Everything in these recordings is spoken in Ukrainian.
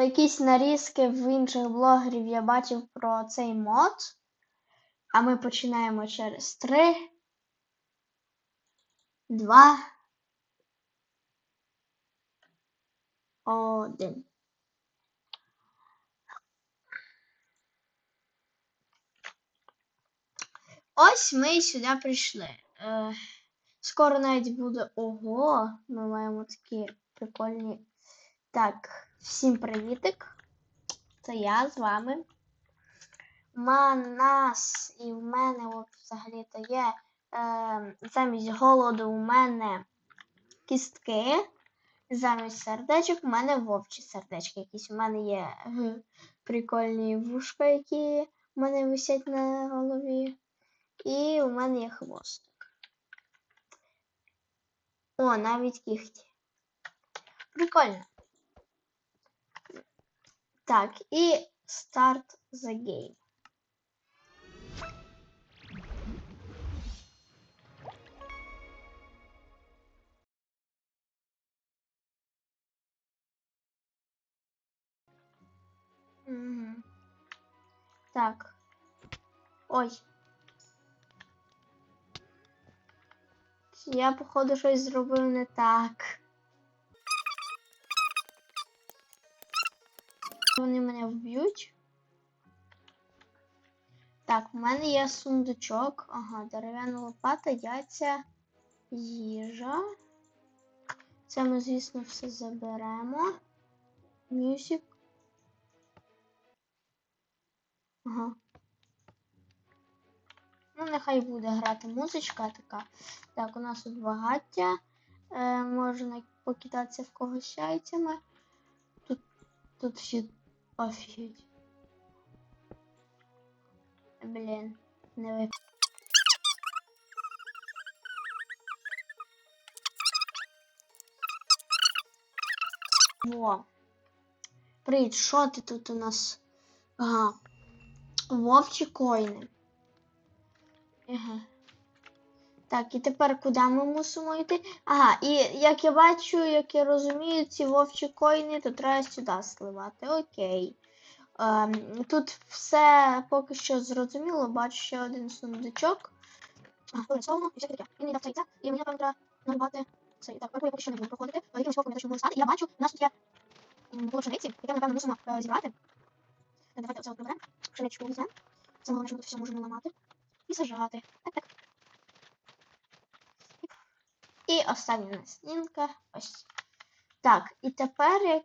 якісь нарізки в інших блогерів я бачив про цей мод. А ми починаємо через 3, 2, 1. Ось ми і сюди прийшли. Е, скоро навіть буде ого. Ми маємо такі прикольні. Так, всім привітик. Це я з вами. Ма нас і в мене взагалі-то є е, замість голоду у мене кістки. Замість сердечок у мене вовчі сердечки якісь. У мене є прикольні вушка, які у мене висять на голові. І у мене є хвостик. О, навіть кіхті. Прикольно. Так, і start the game. Угу. Так. Ой. Я, походу, щось зробив не так. Вони мене вб'ють. Так, в мене є сундучок. Ага, дерев'яна лопата, яйця, їжа. Це ми, звісно, все заберемо. Мюзик. Ага. Ну, нехай буде грати музичка така. Так, у нас тут багаття. Е, можна покидатися в когось яйцями. Тут, тут всі офігеть. Блін, не ви. Во. Привіт, що ти тут у нас? Ага. Вовчі коїни. Ага. Так, і тепер куди ми мусимо йти? Ага, і як я бачу, як я розумію, ці вовчі коїни, то треба сюди сливати. Окей. Ем, тут все поки що зрозуміло, бачу ще один сундучок. І мені, напевно, треба нарубати цей. Так, парку я поки що не буду проходити, якимось боком я точно буду стати. Я бачу, у нас тут є пшениці, яке ми, напевно, мусимо е, зібрати. Давайте оце от приберемо. Пшеничку візьмемо. Це головне, що ми тут все можемо ламати. І сажати. Так, так. І остання наснінка. Ось. Так, і тепер як.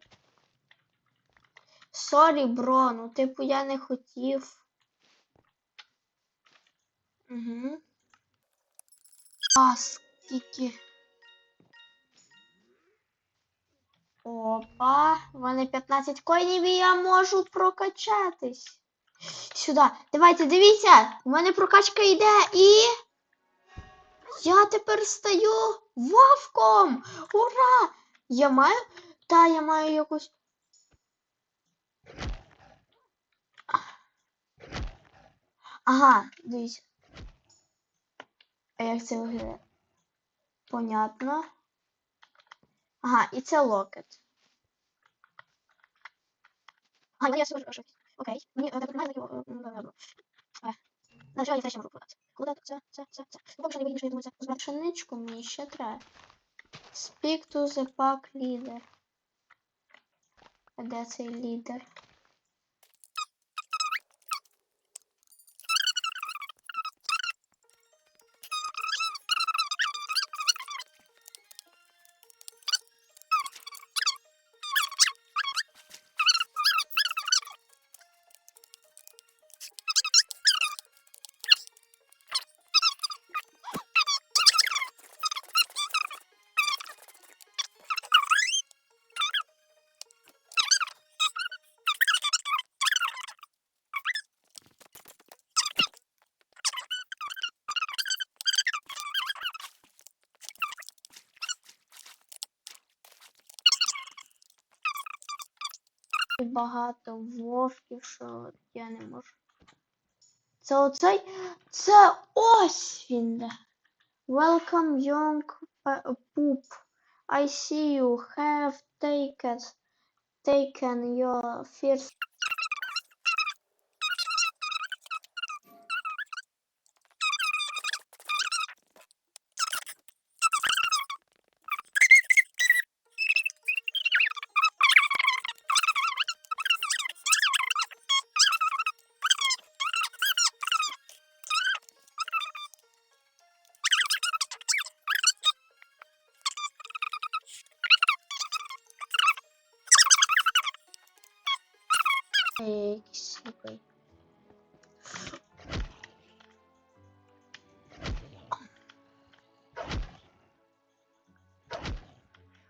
Сорі, бро, ну типу я не хотів. Угу. А, скільки. Опа, в мене 15 коїнів і я можу прокачатись. Сюди. Давайте, дивіться, у мене прокачка йде і. Я тепер стаю вовком! Ура! Я маю. Та, я маю якусь. Ага, дивіться. А як це виглядає? Понятно. Ага, і це локет. Ага, я все щось. Окей. Мені так немає такого. На жаль, я ще можу продати. Куди це, це, це, це. Поки що не я думаю, це. Пшеничку мені ще треба. Speak to the pack leader. Де цей лідер? багато вовків, що я не можу. Це оцей. Це ось він. де. Welcome, young pa- poop. I see you have taken taken your first якийсь який.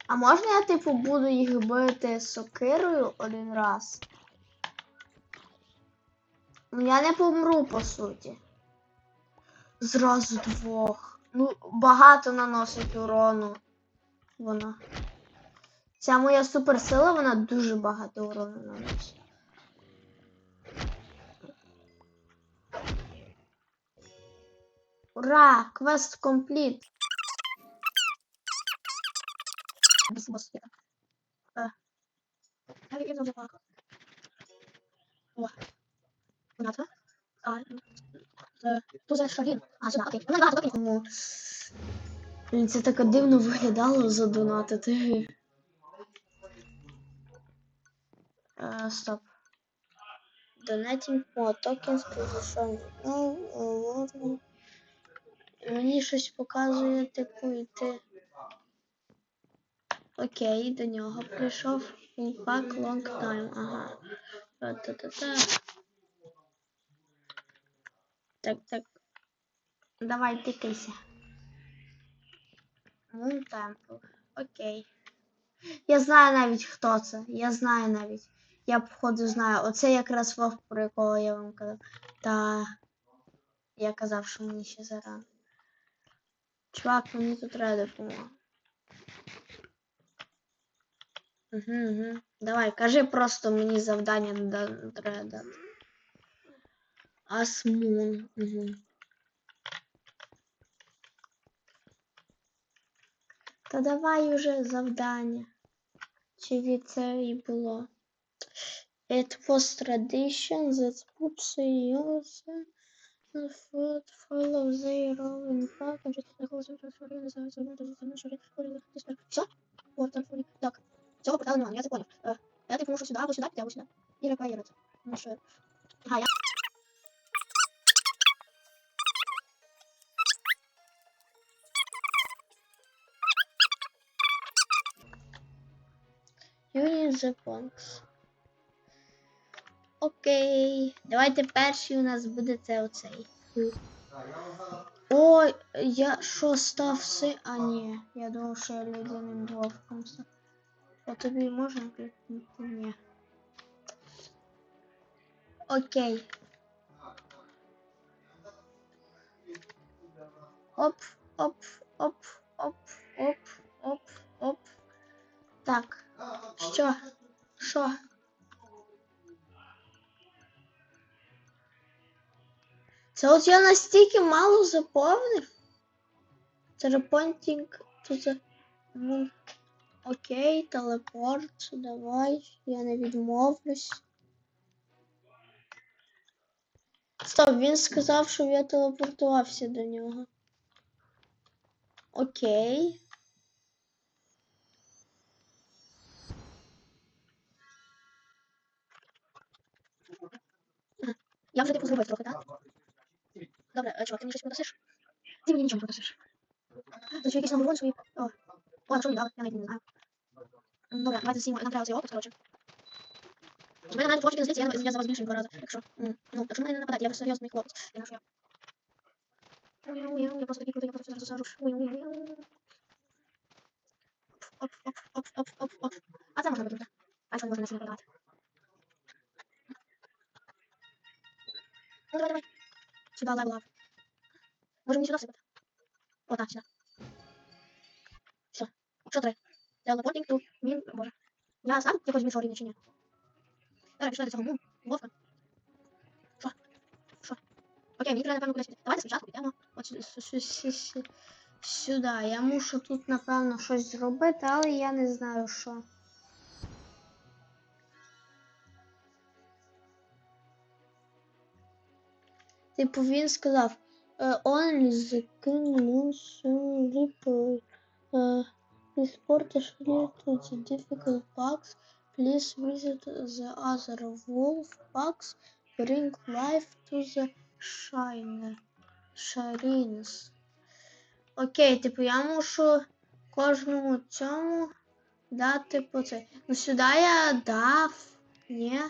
А можна я, типу, буду їх бити сокирою один раз? Ну я не помру, по суті. Зразу двох. Ну, багато наносить урону. Вона. Ця моя суперсила, вона дуже багато урону наносить. Окей. Тому... Блін, це так дивно виглядало задонатити. Е, стоп. Donating for tokens position. Ну, ладно. Мені щось показує, типу, йти. Окей, до нього прийшов. Back long time. Ага. Та-та-та-та. Так, так. Давай, тикайся. Moon Temple. Окей. Я знаю навіть хто це. Я знаю навіть. Я походу знаю. Оце якраз вовк, про якого я вам казав. Та я казав, що мені ще зарано. Чувак, мені тут треба допомога. Угу, угу. Давай, кажи просто мені завдання да- треба дати. Асмун. Угу. Та давай уже завдання. Чи від це і було? It was tradition that puts use the food follow their own path and just the whole central for the size of the dimension for the Все? Вот так, так. Цього порталу немає, я це поняв. Е, Я типу мушу сюди, або сюди, піти, або сюди. І репаїрувати. Ну що? Ага, я... Union the Ponks. Окей. Давайте перший у нас буде це оцей. Ой, я що став си. А ні, я думав, що я людяним вовком став. А тобі можна клікнути? Ні. Окей. Оп, оп, оп, оп, оп, оп, оп. Так. Що? Що? Це от я настільки мало заповнив. Терапонтінг тут. Окей, телепорт, давай, я не відмовлюсь. Стоп, він сказав, що я телепортувався до нього. Окей. Я вже типу зробив трохи, так? Добре, е, чувак, ти мені щось продасиш? Ти мені нічого не продасиш. Тут ще якісь наборони свої. О, о, що мені дали? Я навіть не знаю. Добре, давайте з'їмо, нам треба цей опит, коротше. У мене навіть хлопчики зліться, я, я за вас більше в два рази. Якщо, ну, якщо мене не нападати, я серйозний хлопець. Я нашу я. Я просто такий крутий, я просто зараз засажу. Оп, оп, оп, оп, оп, оп. А це можна буде. А що можна не продавати. Ну, давай, давай. Сюда левел ап. Може мені сюди сипати? О, так, сюди. Все. Що три? Телепортинг ту. Мін, боже. Я сам якось більшого рівня чи? Давай, пішли до цього мун. Вовка. Що? Що? Окей, мені треба, напевно, кудись піти. Давайте спочатку підемо. От сюди, сю- сю- сю- сюди. Я мушу тут, напевно, щось зробити, але я не знаю, що. Типу він сказав е. Е, clear to the difficult packs. Please visit the other wolf packs. Bring life to the shiner. Sharines. Окей, типу я мушу кожному цьому дати по це. Ну сюди я дав. Ні.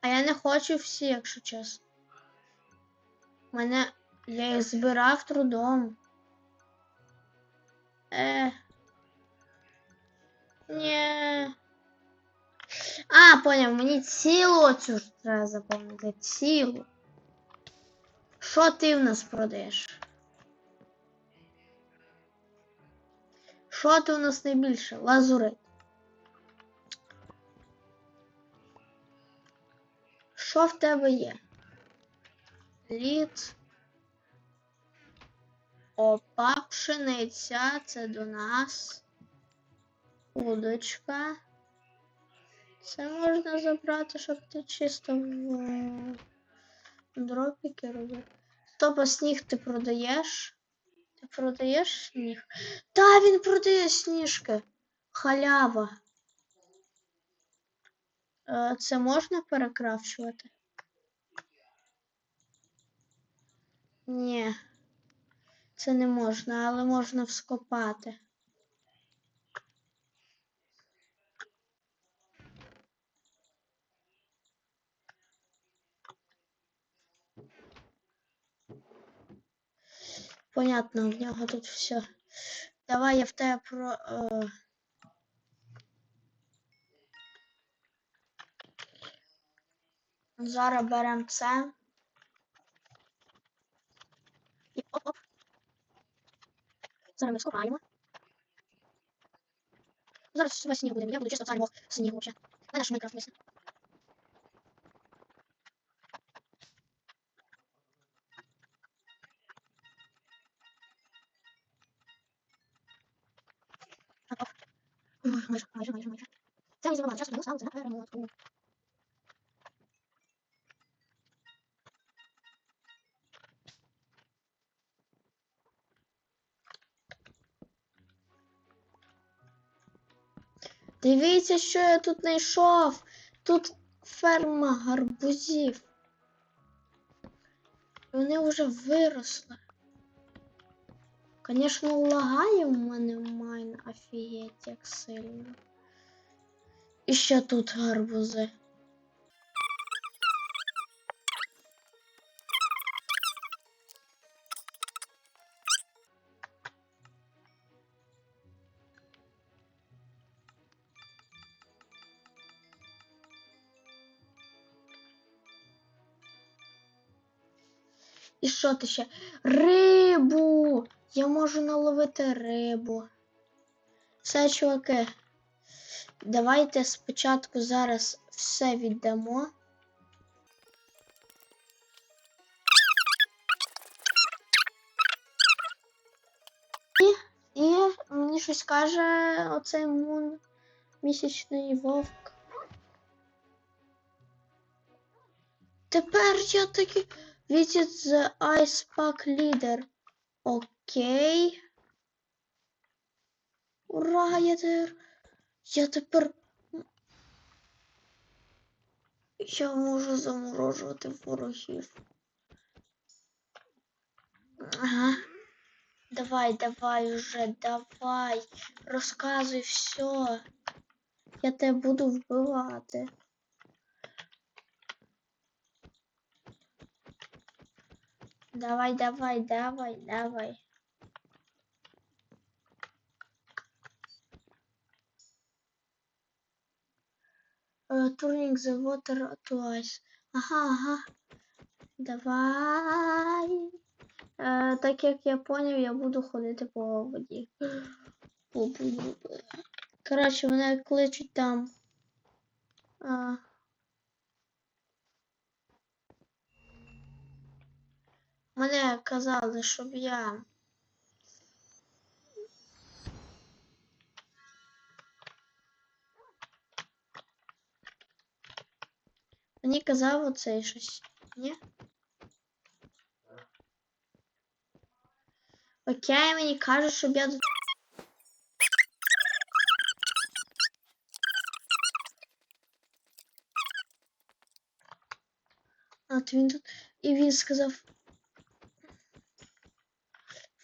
А я не хочу всі, якщо чесно. Мене. Я їх збирав трудом. Е. Ні. А, поняв, мені цілу цю ж треба заповнити. Цілу. Що ти в нас продаєш? Що ти у нас найбільше? Лазурит. Що в тебе є? Лід. Опа, пшениця, це до нас. Удочка. Це можна забрати, щоб ти чисто в дропіки робив. Стоп, а сніг ти продаєш? Ти продаєш сніг? Та, він продає сніжки. Халява. Е, Це можна перекрафчувати? Ні. Це не можна, але можна вскопати. Понятно, в нього тут все. Давай я в тебе про. Е... Зараз беремо це. І оп-оп. Зараз ми скопаємо. Зараз весь сніг буде. Я буду чисто царь мог сніг вообще. Мене ж Майнкрафт мисля. Оп-оп. Ой, майже, майже, майже, майже. Це мені забагато часу, тому стало це на Дивіться, що я тут знайшов. Тут ферма гарбузів. Вони вже виросли. Звісно, лагає в мене майн офігеть як сильно. І ще тут гарбузи. І що ти ще? Рибу! Я можу наловити рибу. Все, чуваки. Давайте спочатку зараз все віддамо. І, і мені щось каже оцей мун місячний вовк. Тепер я таки visit the ice pack leader. Окей. Ура, я тепер. Я тепер. Я можу заморожувати ворогів. Ага. Давай, давай уже, давай. Розказуй все. Я тебе буду вбивати. Давай, давай, давай, давай. Uh, turning the water to ice. Ага, ага. Давай. Е, так як я поняв, я буду ходити по воді. Коротше, мене кличуть там. А... Мене казалось, чтобы я. Мені казав оцей щось, ні? Окей, а мені кажуть, щоб я до... А, то він тут... І він сказав...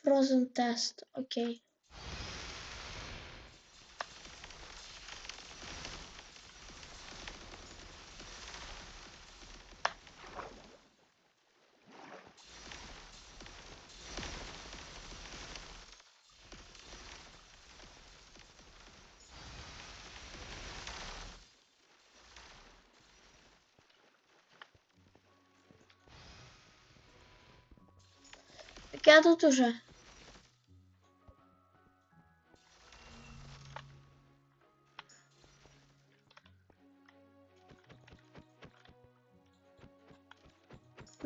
Frozen Test. Окей. Так я тут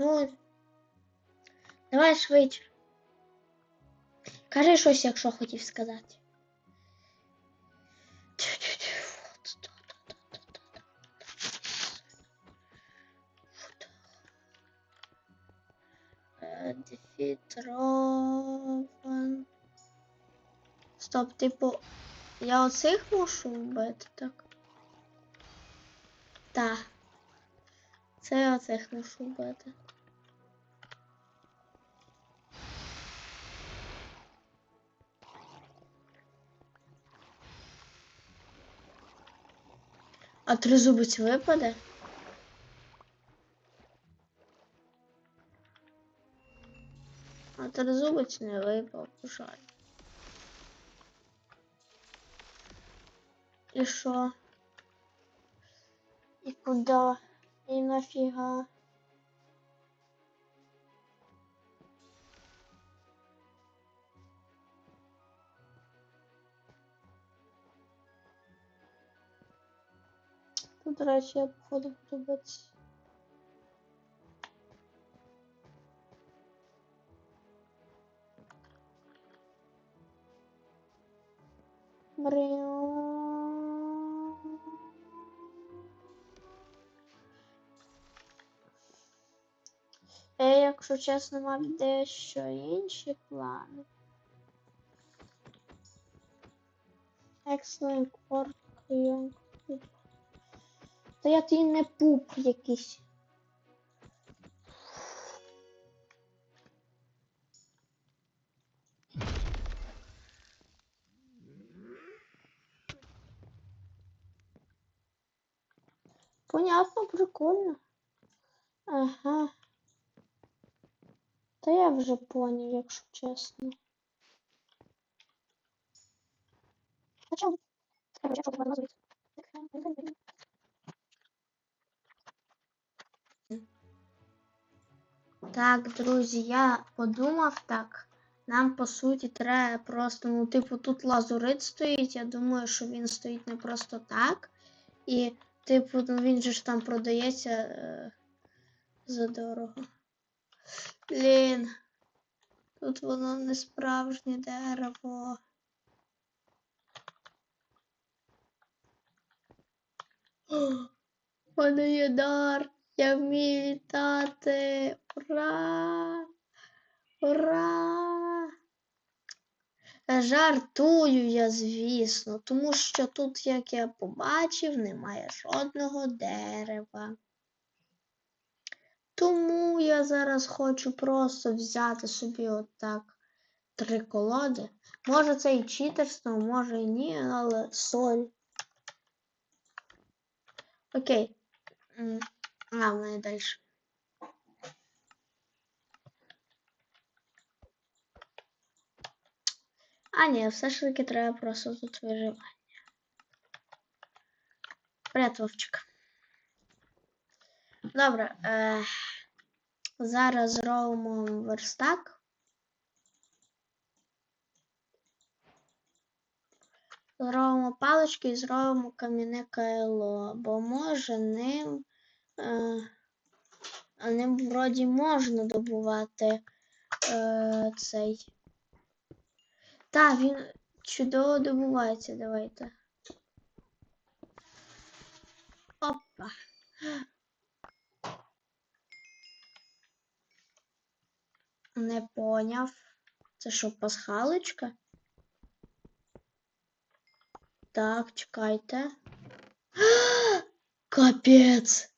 Ну, давай швидше. Кажи щось, якщо хотів сказати. Дефітрован. Стоп, типу, я оцих мушу вбити, так? Так. Це я оцих мушу вбити. А тризубець випаде? А тризубець не випав, жаль. І що? І куди? І нафіга? До речі, я походу буду. Бріу. Я, якщо чесно, мав дещо інші плани. Excellent work, young people. Та я ти не пуп якийсь. Понятно, прикольно. Ага. Та я вже поняв, якщо чесно. Хоча... Так, друзі, я подумав так. Нам по суті треба просто, ну, типу, тут лазурит стоїть. Я думаю, що він стоїть не просто так. І, типу, ну він же ж там продається е, за дорого. Блін. Тут воно не справжнє дерево. О, мене є дар. Я вмію літати. Ура! Ура! Жартую я, звісно, тому що тут, як я побачив, немає жодного дерева. Тому я зараз хочу просто взяти собі отак три колоди. Може це і читерство, може і ні, але соль. Окей. А, в мене далі. А, ні, все ж таки треба просто тут виживання. Привет, Вовчик. Добре. Е, зараз зробимо верстак. Зробимо палички і зробимо кам'яне кайло, бо може ним, Е, а ним вроді можна добувати е, цей. Так, він чудово добувається, давайте. Опа. Не поняв. Це що, пасхалочка? Так, чекайте. Капець!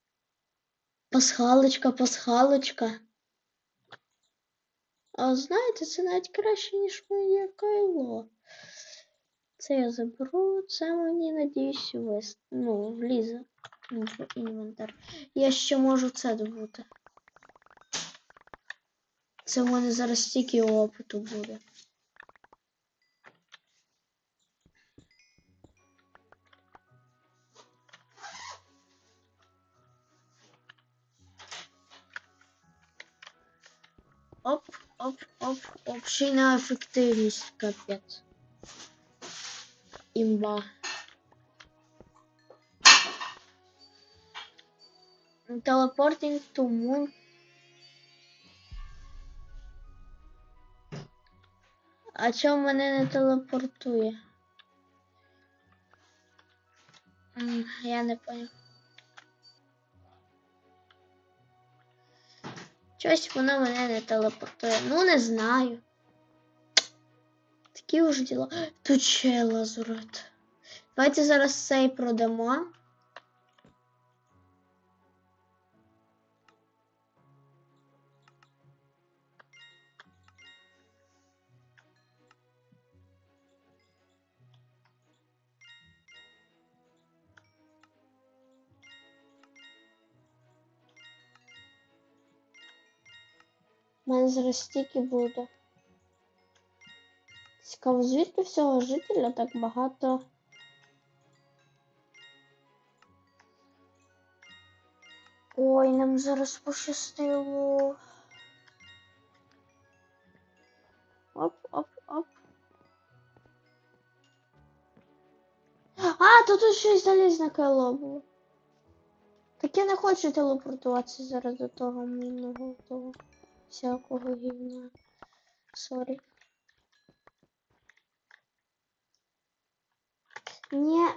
Пасхалочка, пасхалочка. А знаєте, це навіть краще, ніж моє кайло. Це я заберу, це мені, надіюсь, вис... ну, влізе в інвентар. Я ще можу це добути. Це в мене зараз стільки опиту буде. Ще й на ефективність. Імба. To moon. А чому мене не телепортує? Я не понял. Щось воно мене не телепортує. Ну, не знаю. Такі уж діла. Тут ще лазурит. Давайте зараз цей продамо. У мене зараз стільки буде. Цікаво, звідки всього жителя так багато. Ой, нам зараз пощастило. Оп, оп, оп. А, тут ще й залізне кайло було. Так я не хочу телепортуватися зараз до того мінного того всякого гівна. Сорі. Ні.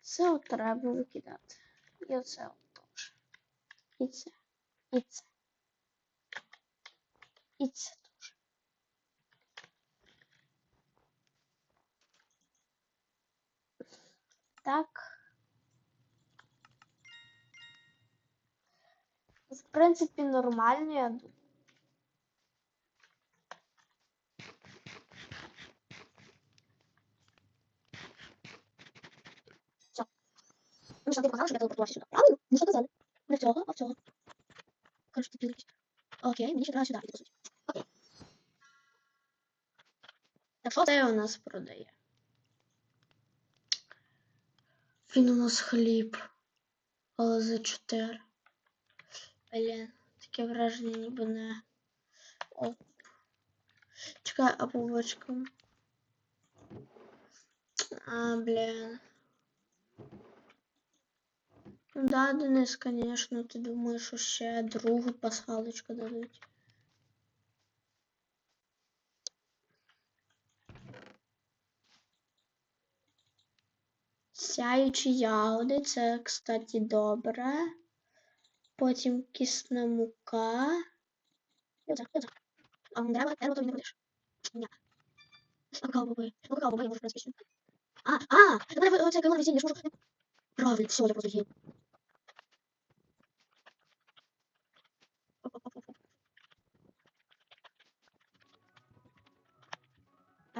Це от треба викидати. І оце от теж. І це. І це. І це теж. Так. В принципі, нормально, я думаю. Ну що, ти показав, що я телепортувався сюди. Правильно? Ну що казали? Не в цього, а в цього. Короче, ти якийсь. Окей, мені ще треба сюди, по суті. Окей. Так, що це у нас продає? Він у нас хліб. Але за 4. Блін, таке враження ніби не. Оп. Чекай, а по. А, блін. Ну да, Денис, конечно, ти думаєш, що ще другу пасхалочку дадуть. Сяючі ягоди, це, кстати, добре. Потім кисна мука. А дерева, дерева не будеш. Ні. А какао-бобы? Ну, какао-бобы я можу, в. А, а! Мене оце кайло весіння, що можу... Правильно, все, я просто гей.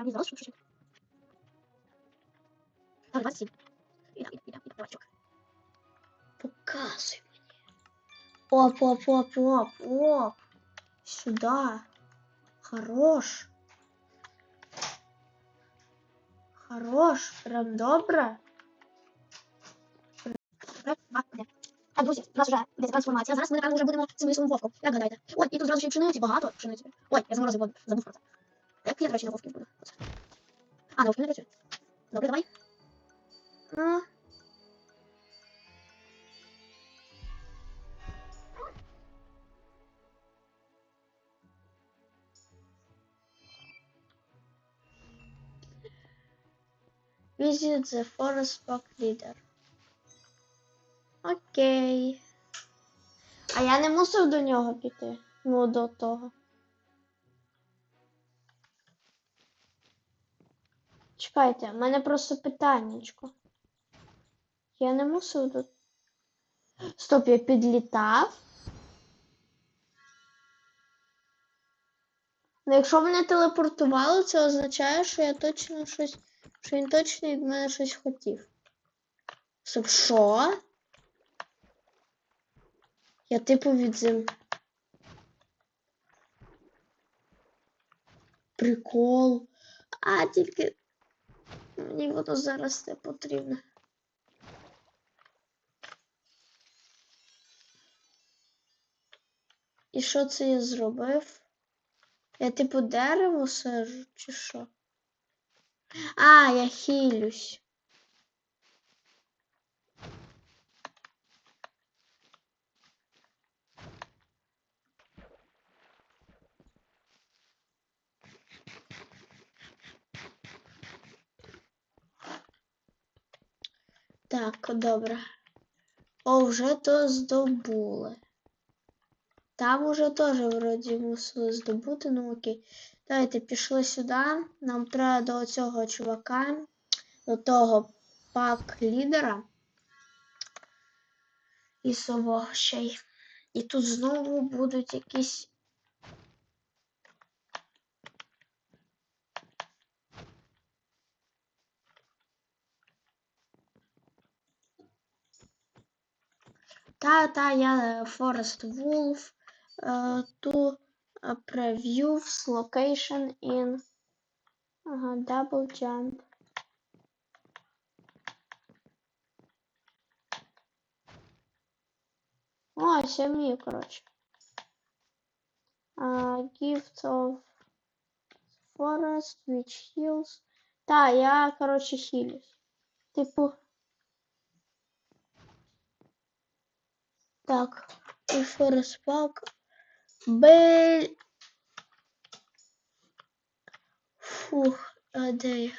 не здалося, що чуть-чуть. Так, 27. Іда, іда, іда, давай, чок. Показуй мені. Оп, оп, оп, оп, оп. Сюда. Хорош. Хорош. Прям добре. Раз, два, три. Так, друзі, у нас вже йде трансформація. Зараз ми, напевно, вже будемо цим лісовим вовком. Як гадаєте? Ой, і тут зразу ще й пшениці, багато пшениці. Ой, я заморозив, бо забув про це. Як я, до речі, на вовків буду. Оце. А, на вовків не працює. Добре, давай. Ну. Visit the forest park leader. Окей. А я не мусив до нього піти. Ну, до того. Чекайте, в мене просто питаннячко. Я не мусив до. Стоп, я підлітав. Ну, якщо мене телепортувало, це означає, що я точно щось. Що він точно від мене щось хотів. Стоп, що? Я типу від зим. Прикол. А, тільки мені воно зараз не потрібно. І що це я зробив? Я типу дерево сажу, чи що? А, я хилюсь. Так, добре. О, вже то здобули. Там уже теж вроді мусили здобути, ну окей. Давайте пішли сюди. Нам треба до цього чувака, до того пак-лідера. Лісового ще й. І тут знову будуть якісь. Та, та, я Forest Wolf. Uh, to uh, preview location in double jump. О, це мій, коротше. Uh, gift of forest which heals. Та, я, коротше, хілюсь. Типу. Так, park. Бель. Фух, а де я?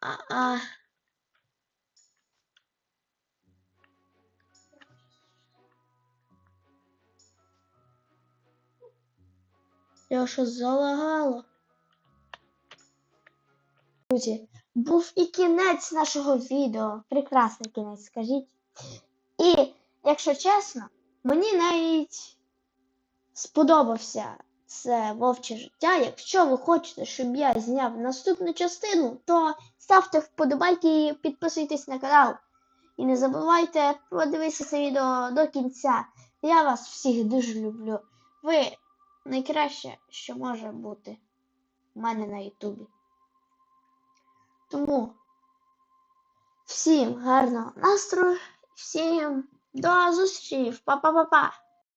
А, а. Я що залагало? Друзі, був і кінець нашого відео. Прекрасний кінець, скажіть. І, якщо чесно, мені навіть сподобався це вовче життя. Якщо ви хочете, щоб я зняв наступну частину, то ставте вподобайки і підписуйтесь на канал. І не забувайте подивитися це відео до кінця. Я вас всіх дуже люблю. Ви найкраще, що може бути в мене на Ютубі. Тому всім гарного настрою, всім до зустрічі, па-па-па-па!